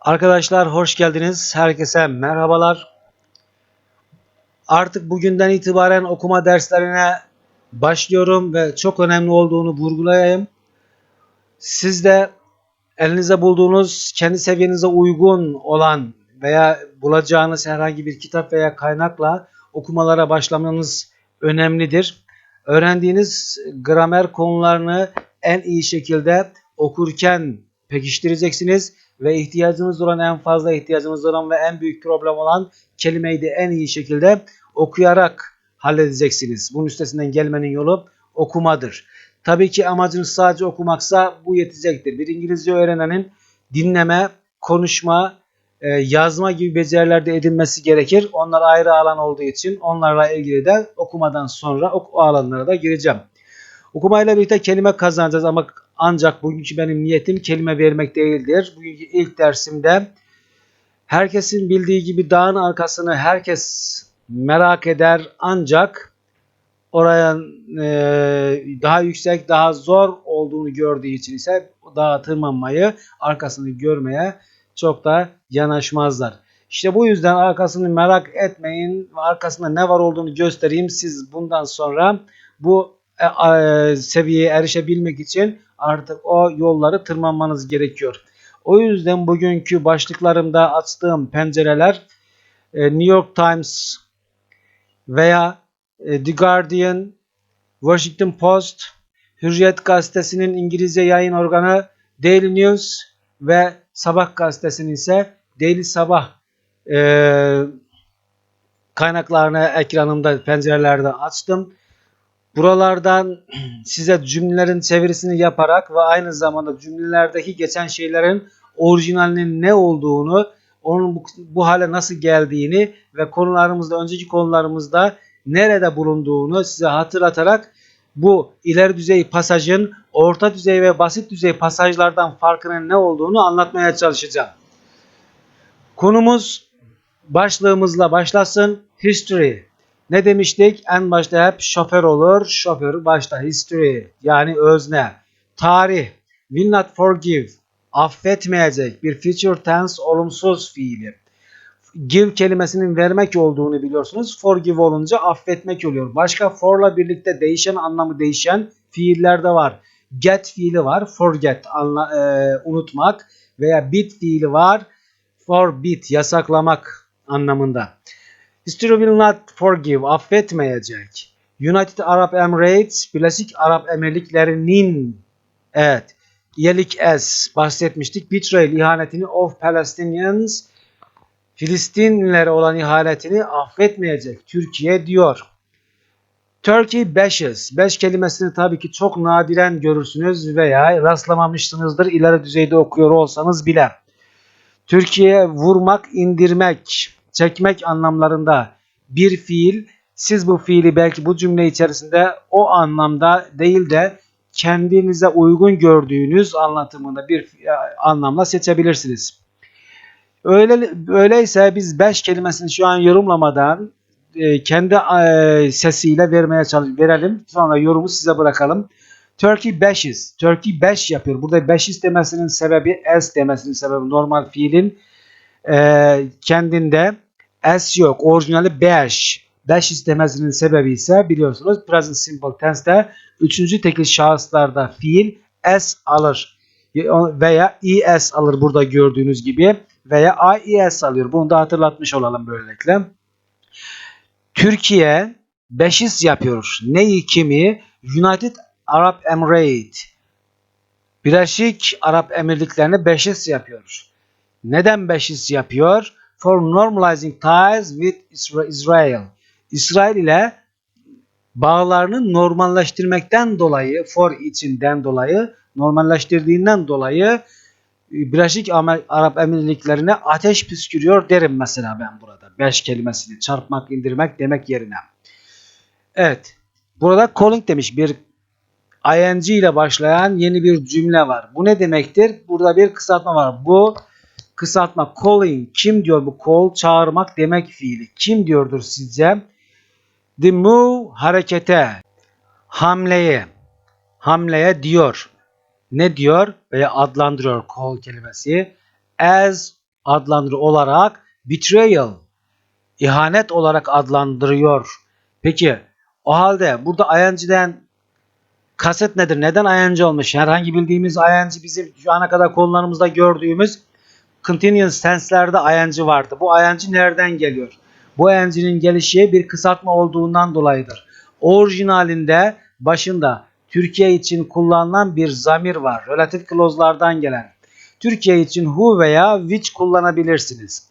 Arkadaşlar hoş geldiniz. Herkese merhabalar. Artık bugünden itibaren okuma derslerine başlıyorum ve çok önemli olduğunu vurgulayayım. Siz de elinizde bulduğunuz kendi seviyenize uygun olan veya bulacağınız herhangi bir kitap veya kaynakla okumalara başlamanız önemlidir. Öğrendiğiniz gramer konularını en iyi şekilde okurken pekiştireceksiniz ve ihtiyacınız olan en fazla ihtiyacınız olan ve en büyük problem olan kelimeyi de en iyi şekilde okuyarak halledeceksiniz. Bunun üstesinden gelmenin yolu okumadır. Tabii ki amacınız sadece okumaksa bu yetecektir. Bir İngilizce öğrenenin dinleme, konuşma, e, yazma gibi becerilerde edinmesi gerekir. Onlar ayrı alan olduğu için onlarla ilgili de okumadan sonra o alanlara da gireceğim. Okumayla birlikte kelime kazanacağız ama ancak bugünkü benim niyetim kelime vermek değildir. Bugünkü ilk dersimde herkesin bildiği gibi dağın arkasını herkes merak eder ancak oraya e, daha yüksek, daha zor olduğunu gördüğü için ise dağa tırmanmayı, arkasını görmeye çok da yanaşmazlar. İşte bu yüzden arkasını merak etmeyin ve arkasında ne var olduğunu göstereyim. Siz bundan sonra bu seviyeye erişebilmek için artık o yolları tırmanmanız gerekiyor. O yüzden bugünkü başlıklarımda açtığım pencereler e, New York Times veya e, The Guardian, Washington Post, Hürriyet Gazetesi'nin İngilizce yayın organı Daily News ve Sabah gazetesinin ise Daily Sabah e, kaynaklarını ekranımda pencerelerde açtım. Buralardan size cümlelerin çevirisini yaparak ve aynı zamanda cümlelerdeki geçen şeylerin orijinalinin ne olduğunu, onun bu, bu hale nasıl geldiğini ve konularımızda, önceki konularımızda nerede bulunduğunu size hatırlatarak bu ileri düzey pasajın orta düzey ve basit düzey pasajlardan farkının ne olduğunu anlatmaya çalışacağım. Konumuz başlığımızla başlasın. History. Ne demiştik? En başta hep şoför olur. Şoför başta history yani özne. Tarih. Will not forgive. Affetmeyecek. Bir future tense olumsuz fiili. Give kelimesinin vermek olduğunu biliyorsunuz. Forgive olunca affetmek oluyor. Başka for'la birlikte değişen anlamı değişen fiiller de var. Get fiili var. Forget anla, e, unutmak veya bit fiili var. Forbid yasaklamak anlamında. History will not forgive, affetmeyecek. United Arab Emirates, Birleşik Arap Emirlikleri'nin evet, iyelik as bahsetmiştik. Betrayal ihanetini of Palestinians, Filistinlilere olan ihanetini affetmeyecek. Türkiye diyor. Turkey bashes. Beş kelimesini tabii ki çok nadiren görürsünüz veya rastlamamışsınızdır ileri düzeyde okuyor olsanız bile. Türkiye'ye vurmak, indirmek, çekmek anlamlarında bir fiil. Siz bu fiili belki bu cümle içerisinde o anlamda değil de kendinize uygun gördüğünüz anlatımında bir anlamla seçebilirsiniz. Öyle öyleyse biz beş kelimesini şu an yorumlamadan e, kendi e, sesiyle vermeye çalış verelim. Sonra yorumu size bırakalım. Turkey bashes. Turkey bash yapıyor. Burada bashes demesinin sebebi as demesinin sebebi normal fiilin e, kendinde s yok. Orijinali bash. Bash demesinin sebebi ise biliyorsunuz present simple tense'de üçüncü tekil şahıslarda fiil s alır. Veya es alır burada gördüğünüz gibi. Veya ies alıyor. Bunu da hatırlatmış olalım böylelikle. Türkiye beşis yapıyor. Neyi kimi? United Arab Emirates. Birleşik Arap Emirliklerine beşis yapıyor. Neden beşis yapıyor? For normalizing ties with Israel. İsrail ile bağlarını normalleştirmekten dolayı, for içinden dolayı, normalleştirdiğinden dolayı Birleşik Arap Emirliklerine ateş püskürüyor derim mesela ben burada. Beş kelimesini çarpmak, indirmek demek yerine. Evet. Burada calling demiş bir ing ile başlayan yeni bir cümle var. Bu ne demektir? Burada bir kısaltma var. Bu kısaltma calling kim diyor bu call çağırmak demek fiili. Kim diyordur sizce? The move harekete, hamleye, hamleye diyor. Ne diyor veya adlandırıyor call kelimesi? As adlandırı olarak betrayal, ihanet olarak adlandırıyor. Peki o halde burada ING'den kaset nedir? Neden ING olmuş? Herhangi bildiğimiz ING bizim şu ana kadar konularımızda gördüğümüz continuous tense'lerde ING vardı. Bu ING nereden geliyor? Bu ING'nin gelişi bir kısaltma olduğundan dolayıdır. Orijinalinde başında Türkiye için kullanılan bir zamir var. Relative clause'lardan gelen. Türkiye için who veya which kullanabilirsiniz.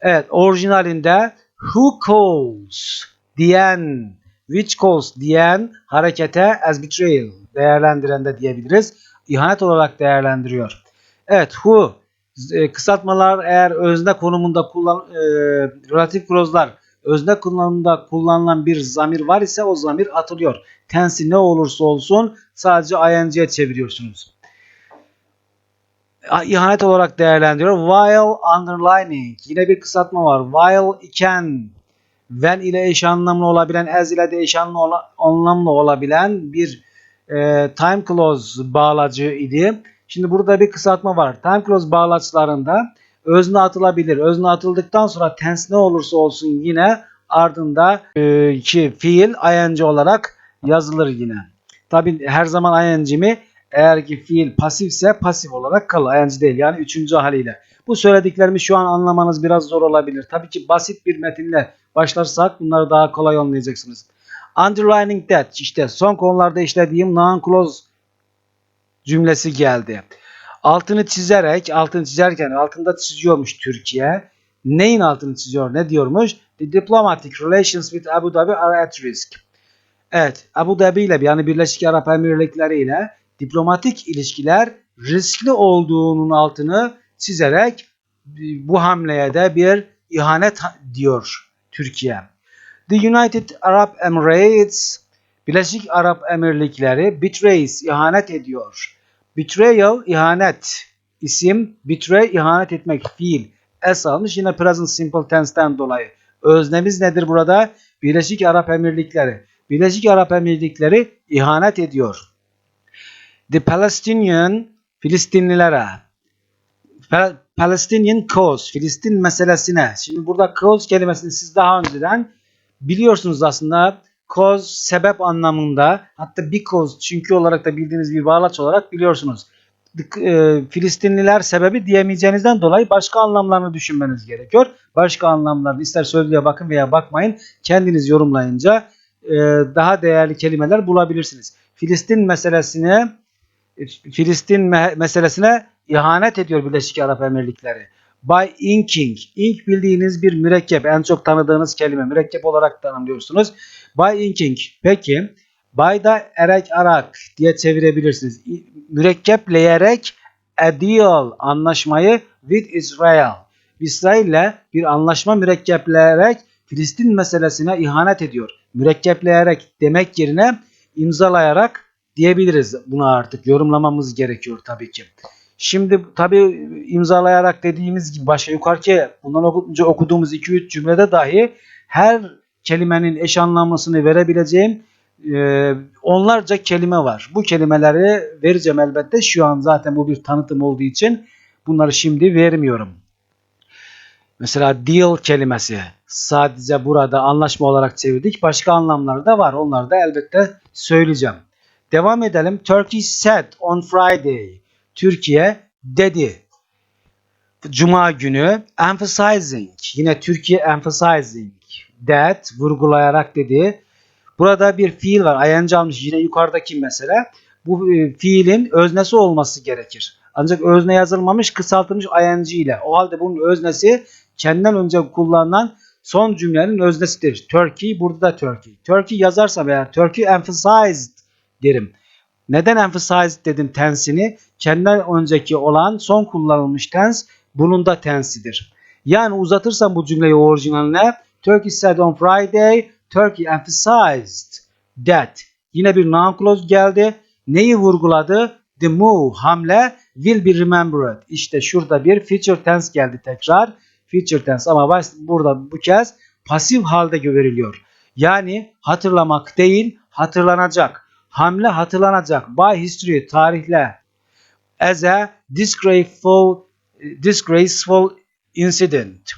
Evet, orijinalinde who calls diyen, which calls diyen harekete as betrayal değerlendiren de diyebiliriz. İhanet olarak değerlendiriyor. Evet, who e, kısaltmalar eğer özne konumunda kullan e, relatif clause'lar özne kullanımında kullanılan bir zamir var ise o zamir atılıyor. Tensi ne olursa olsun sadece ing'ye çeviriyorsunuz. İhanet olarak değerlendiriyor. While underlining. Yine bir kısaltma var. While iken when ile eş anlamlı olabilen, as ile de eş anlamlı olabilen bir e, time clause bağlacı idi. Şimdi burada bir kısaltma var. Time clause bağlaçlarında özne atılabilir. Özne atıldıktan sonra tense ne olursa olsun yine ardında e, ki fiil ing olarak yazılır yine. Tabi her zaman ing mi eğer ki fiil pasifse pasif olarak kalır. ing değil yani üçüncü haliyle. Bu söylediklerimi şu an anlamanız biraz zor olabilir. Tabii ki basit bir metinle başlarsak bunları daha kolay anlayacaksınız. Underlining that işte son konularda işlediğim non-clause cümlesi geldi. Altını çizerek, altını çizerken altında çiziyormuş Türkiye. Neyin altını çiziyor? Ne diyormuş? The diplomatic relations with Abu Dhabi are at risk. Evet, Abu Dhabi ile yani Birleşik Arap Emirlikleri ile diplomatik ilişkiler riskli olduğunun altını çizerek bu hamleye de bir ihanet diyor Türkiye. The United Arab Emirates Birleşik Arap Emirlikleri betrays ihanet ediyor. Betrayal ihanet isim betray ihanet etmek fiil s almış yine present simple tense'ten dolayı. Öznemiz nedir burada? Birleşik Arap Emirlikleri. Birleşik Arap Emirlikleri ihanet ediyor. The Palestinian Filistinlilere Palestinian cause Filistin meselesine. Şimdi burada cause kelimesini siz daha önceden biliyorsunuz aslında cause sebep anlamında hatta because çünkü olarak da bildiğiniz bir bağlaç olarak biliyorsunuz. E, Filistinliler sebebi diyemeyeceğinizden dolayı başka anlamlarını düşünmeniz gerekiyor. Başka anlamlarını ister sözlüğe bakın veya bakmayın kendiniz yorumlayınca e, daha değerli kelimeler bulabilirsiniz. Filistin meselesine Filistin meselesine ihanet ediyor Birleşik Arap Emirlikleri. By inking. Ink bildiğiniz bir mürekkep. En çok tanıdığınız kelime. Mürekkep olarak tanımlıyorsunuz. By inking. Peki. By da erek arak diye çevirebilirsiniz. Mürekkepleyerek a deal anlaşmayı with Israel. İsrail ile bir anlaşma mürekkepleyerek Filistin meselesine ihanet ediyor. Mürekkepleyerek demek yerine imzalayarak diyebiliriz. Bunu artık yorumlamamız gerekiyor tabii ki. Şimdi tabii imzalayarak dediğimiz gibi başa yukarıki bundan önce okuduğumuz 2-3 cümlede dahi her kelimenin eş anlamlısını verebileceğim e, onlarca kelime var. Bu kelimeleri vereceğim elbette. Şu an zaten bu bir tanıtım olduğu için bunları şimdi vermiyorum. Mesela deal kelimesi sadece burada anlaşma olarak çevirdik. Başka anlamları da var. Onları da elbette söyleyeceğim. Devam edelim. Turkey said on Friday. Türkiye dedi. Cuma günü emphasizing. Yine Türkiye emphasizing. That vurgulayarak dedi. Burada bir fiil var. ING almış yine yukarıdaki mesela. Bu e, fiilin öznesi olması gerekir. Ancak özne yazılmamış kısaltılmış ing ile. O halde bunun öznesi kendinden önce kullanılan son cümlenin öznesidir. Turkey burada da Turkey. Turkey yazarsam eğer Turkey emphasized derim. Neden emphasized dedim tensini? Kendinden önceki olan son kullanılmış tens bunun da tensidir. Yani uzatırsam bu cümleyi orijinaline Turkey said on Friday, Turkey emphasized that. Yine bir noun clause geldi. Neyi vurguladı? The move, hamle will be remembered. İşte şurada bir future tense geldi tekrar. Future tense ama burada bu kez pasif halde veriliyor. Yani hatırlamak değil, hatırlanacak. Hamle hatırlanacak. By history, tarihle. As a disgraceful, disgraceful incident.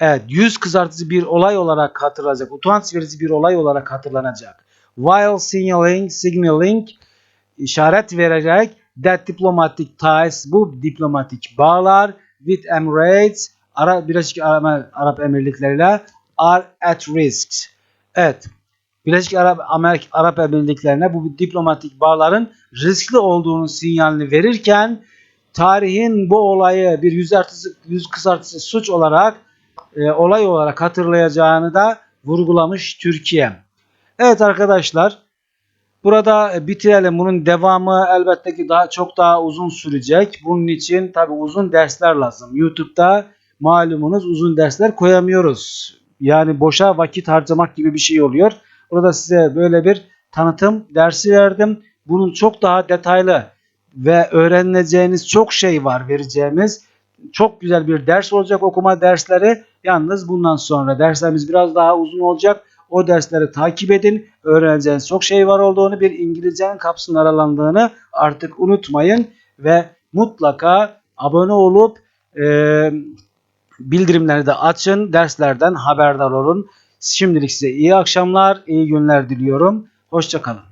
Evet, yüz kızartıcı bir olay olarak hatırlanacak. Utanç verici bir olay olarak hatırlanacak. While signaling, signaling işaret verecek that diplomatic ties bu diplomatik bağlar with Emirates Ara, Birleşik Arap, Arap Emirlikleri'yle are at risk. Evet. Birleşik Arap, Amerik, Arap Emirlikleri'ne bu diplomatik bağların riskli olduğunu sinyalini verirken tarihin bu olayı bir yüz, artısı, yüz kısaltısı suç olarak e, olay olarak hatırlayacağını da vurgulamış Türkiye. Evet arkadaşlar burada e, bitirelim. Bunun devamı elbette ki daha çok daha uzun sürecek. Bunun için tabi uzun dersler lazım. YouTube'da malumunuz uzun dersler koyamıyoruz. Yani boşa vakit harcamak gibi bir şey oluyor. Burada size böyle bir tanıtım dersi verdim. Bunun çok daha detaylı ve öğreneceğiniz çok şey var vereceğimiz. Çok güzel bir ders olacak okuma dersleri. Yalnız bundan sonra derslerimiz biraz daha uzun olacak. O dersleri takip edin. Öğreneceğiniz çok şey var olduğunu, bir İngilizcenin kapsının aralandığını artık unutmayın. Ve mutlaka abone olup e, bildirimleri de açın. Derslerden haberdar olun. Şimdilik size iyi akşamlar, iyi günler diliyorum. Hoşçakalın.